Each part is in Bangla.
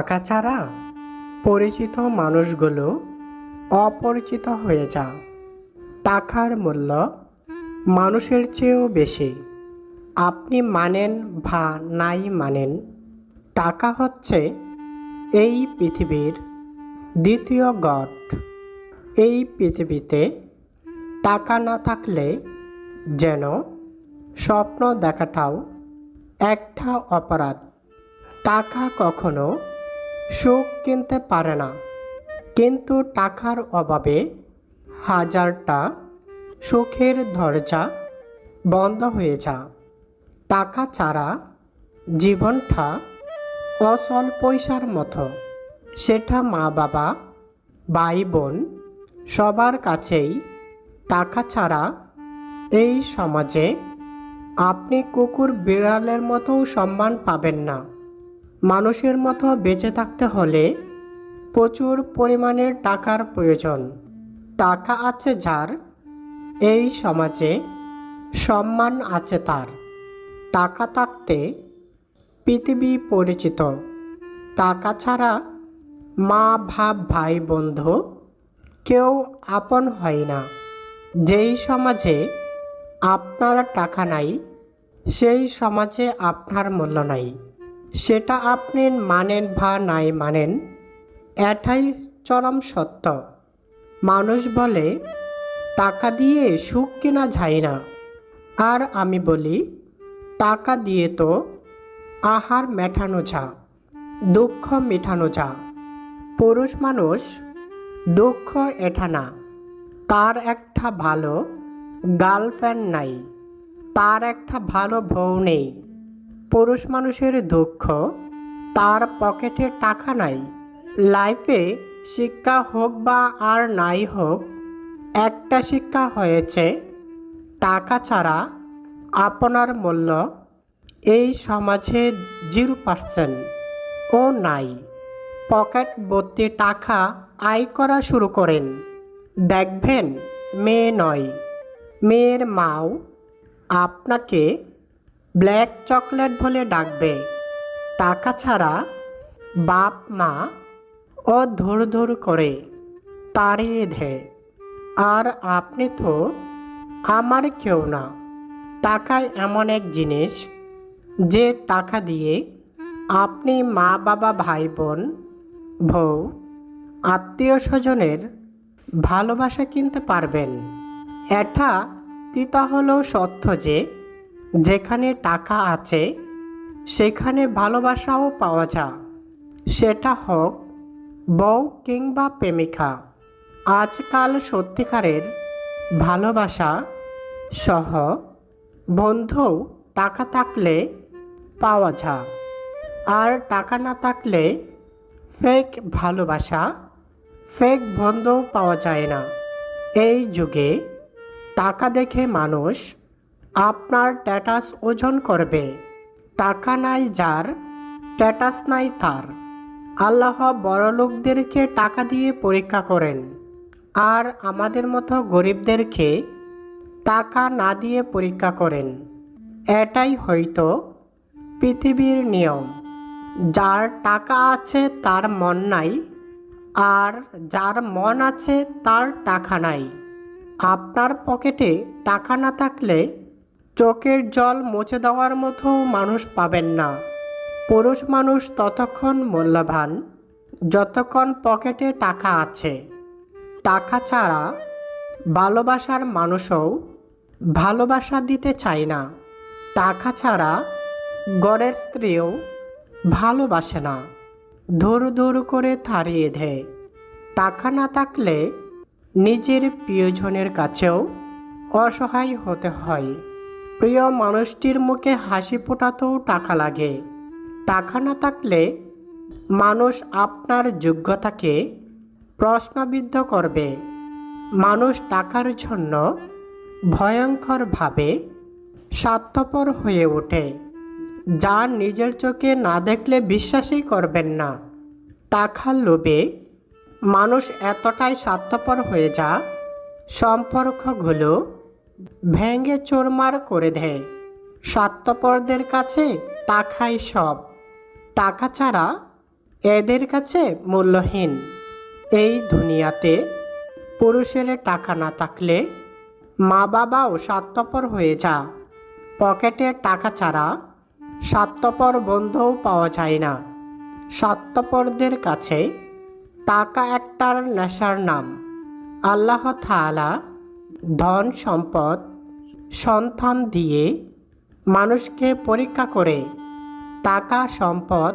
টাকা ছাড়া পরিচিত মানুষগুলো অপরিচিত হয়ে যা টাকার মূল্য মানুষের চেয়েও বেশি। আপনি মানেন বা নাই মানেন, টাকা হচ্ছে এই পৃথিবীর দ্বিতীয় গড। এই পৃথিবীতে টাকা না থাকলে যেন স্বপ্ন দেখাটাও একটা অপরাধ। টাকা কখনো সুখ কিনতে পারে না। কিন্তু টাকার অভাবে হাজারটা সুখের দরজা বন্ধ হয়ে যা টাকা ছাড়া জীবনটা অসল পয়সার মতো। সেটা মা বাবা, ভাই বোন সবার কাছেই টাকা ছাড়া এই সমাজে আপনি কুকুর বিড়ালের মতো সম্মান পাবেন না। মানুষের মতো বেঁচে থাকতে হলে প্রচুর পরিমাণের টাকার প্রয়োজন। টাকা আছে যার, এই সমাজে সম্মান আছে তার। টাকা থাকতে পৃথিবী পরিচিত। টাকা ছাড়া মা ভাব ভাই, বন্ধু কেউ আপন হয় না। যেই সমাজে আপনার টাকা নাই, সেই সমাজে আপনার মূল্য নাই। সেটা আপনি মানেন বা নাই মানেন, এটাই চরম সত্য। মানুষ বলে, টাকা দিয়ে সুখ কেনা যায় না। আর আমি বলি, টাকা দিয়ে তো আহার মেটানো যা, দুঃখ মেটানো যা। পুরুষ মানুষ, দুঃখ এটা না, তার একটা ভালো গার্লফ্রেন্ড নাই, তার একটা ভালো বউ নেই। পুরুষ মানুষের দুঃখ, তার পকেটে টাকা নাই। লাইফে শিক্ষা হোক বা আর নাই হোক, একটা শিক্ষা হয়েছে, টাকা ছাড়া আপনার মূল্য এই সমাজে জিরো পার্সেন্ট ও নাই। পকেট ভর্তি টাকা আয় করা শুরু করেন। দেখবেন, মেয়ে নয়, মেয়ের মাও আপনাকে ব্ল্যাক চকলেট বলে ডাকবে। টাকা ছাড়া বাপ মা ও ধর ধর করে তাড়িয়ে দেয়। আর আপনি তো আমার কেউ না। টাকায় এমন এক জিনিস যে টাকা দিয়ে আপনি মা, বাবা, ভাই, বোন, বউ, আত্মীয় স্বজনের ভালোবাসা কিনতে পারবেন। এটা তিতা হলেও সত্য যে যেখানে টাকা আছে, সেখানে ভালোবাসাও পাওয়া যায় সেটা হোক, বউ কিংবা প্রেমিকা, আজকাল সত্যিকারের ভালোবাসা সহ বন্ধু টাকা থাকলে পাওয়া যায় আর টাকা না থাকলে ফেক ভালোবাসা ফেক বন্ধু পাওয়া যায় না। এই যুগে টাকা দেখে মানুষ আপনার স্ট্যাটাস ওজন করবে। টাকা নাই যার ট্যাটাস নাই তার। আল্লাহ বড়লোকদেরকে টাকা দিয়ে পরীক্ষা করেন, আর আমাদের মতো গরিবদেরকে টাকা না দিয়ে পরীক্ষা করেন। এটাই হয়তো পৃথিবীর নিয়ম। যার টাকা আছে তার মন নাই, আর যার মন আছে তার টাকা নাই। আপনার পকেটে টাকা না থাকলে চোখের জল মুছে দেওয়ার মতো মানুষ পাবেন না। পুরুষ মানুষ ততক্ষণ মূল্যবান, যতক্ষণ পকেটে টাকা আছে। টাকা ছাড়া ভালোবাসার মানুষও ভালোবাসা দিতে চায় না। টাকা ছাড়া গড়ের স্ত্রীও ভালোবাসে না। ধরু ধরু করে তাড়িয়ে দেয়। টাকা না থাকলে নিজের প্রিয়জনের কাছেও অসহায় হতে হয়। প্রিয় মানুষটির মুখে হাসি ফোটাতেও টাকা লাগে। টাকা না থাকলে মানুষ আপনার যোগ্যতাকে প্রশ্নবিদ্ধ করবে। মানুষ টাকার জন্য ভয়ঙ্করভাবে স্বার্থপর হয়ে ওঠে। যা নিজের চোখে না দেখলে বিশ্বাসই করবেন না। টাকার লোভে মানুষ এতটাই স্বার্থপর হয়ে যা সম্পর্কগুলো ভেঙে চোরমার করে দেয়। স্বার্থপরদের কাছে টাকাই সব। টাকা ছাড়া এদের কাছে মূল্যহীন। এই দুনিয়াতে পুরুষের টাকা না থাকলে মা বাবাও স্বার্থপর হয়ে যা। পকেটে টাকা ছাড়া স্বার্থপর বন্ধুও পাওয়া যায় না। স্বার্থপরদের কাছে টাকা একটার নেশার নাম। আল্লাহ তাআলা ধন সম্পদ, সন্তান দিয়ে মানুষকে পরীক্ষা করে। টাকা সম্পদ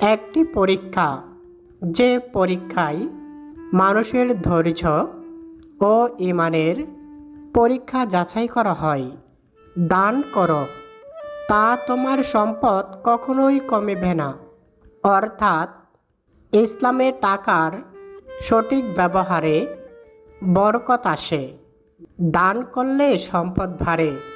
একটি পরীক্ষা। যে পরীক্ষায় মানুষের ধৈর্য ও ইমানের পরীক্ষা যাচাই করা হয়, দান করো। তা তোমার সম্পদ কখনোই কমবে না। অর্থাৎ ইসলামে টাকার সঠিক ব্যবহারে বরকত আসে। দান করলে সম্পদ বাড়ে